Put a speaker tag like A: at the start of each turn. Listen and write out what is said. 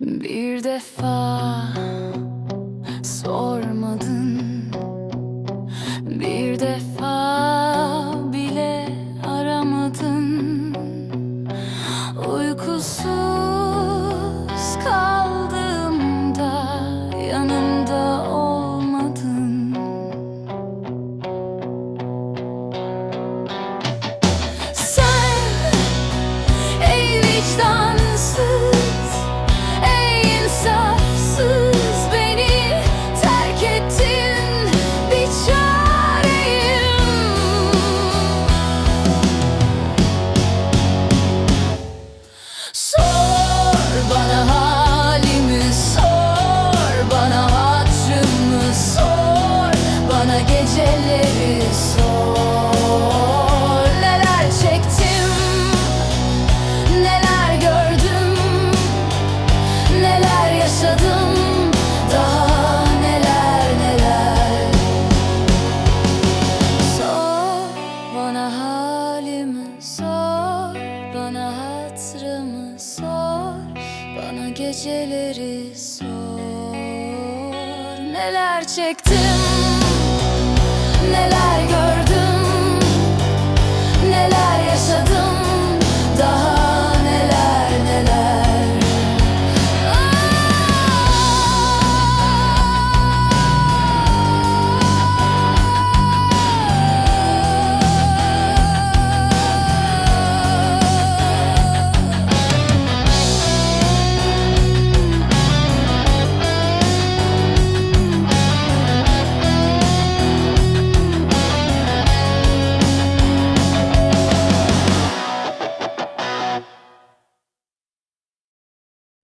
A: Bir defa sormadın yaşadım. Daha neler neler. Sor bana halimi sor Bana hatırımı sor Bana geceleri sor. Neler çektim Neler gördüm